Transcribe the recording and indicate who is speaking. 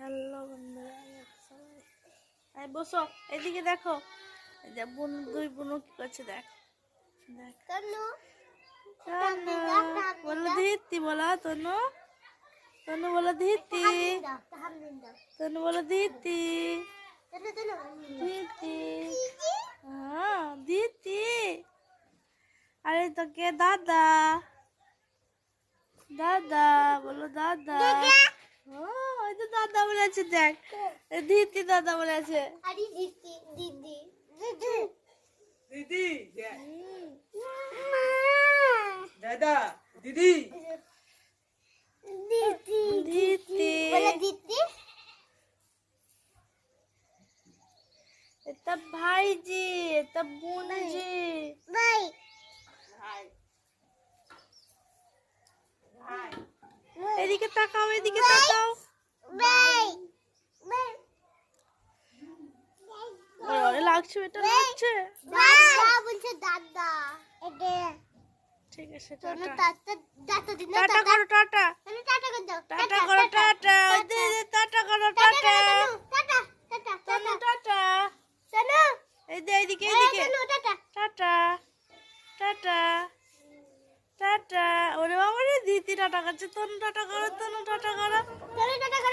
Speaker 1: Hello বন্ধুরা বসো এদিকে দেখো। এই যে বোন দুই বোনও কি করছে দেখ। বলো দিতি বলো তনু। তনু বলো
Speaker 2: দাও
Speaker 1: তনু বলো দিতি
Speaker 2: তনু তনু
Speaker 1: হ্যাঁ দিতি আরে তো কে দাদা দাদা বলো দাদা। বলেছে দেখ। দিতি দাদা বলেছে।
Speaker 2: আরে দিদি দিদি দিদি।
Speaker 3: দিদি দাদা দিদি।
Speaker 2: দিদি বলে দিদি।
Speaker 1: এটা ভাইজি এটা বোনজি।
Speaker 2: বাই
Speaker 1: এদিকে তাকাও এদিকে তাকাও
Speaker 2: বাই
Speaker 1: ওরে ওরে লাগছে এটা লাগছে।
Speaker 2: দাদা বলছে দাদা। এটা
Speaker 1: ঠিক আছে টাটা।
Speaker 2: টাটা টাটা দিন
Speaker 1: টাটা করো টাটা।
Speaker 2: করে দাও।
Speaker 1: টাটা করো টাটা ওই দে দে, টাটা করো tata
Speaker 2: tata. Tata
Speaker 1: Tanu tata.
Speaker 2: Tanu
Speaker 1: এই দে এদিকে এদিকে
Speaker 2: টাটা।
Speaker 1: Tata tata tata. ওরে বাবা রে দিতি টাটা করছে তনু টাটা করো তনু টাটা করো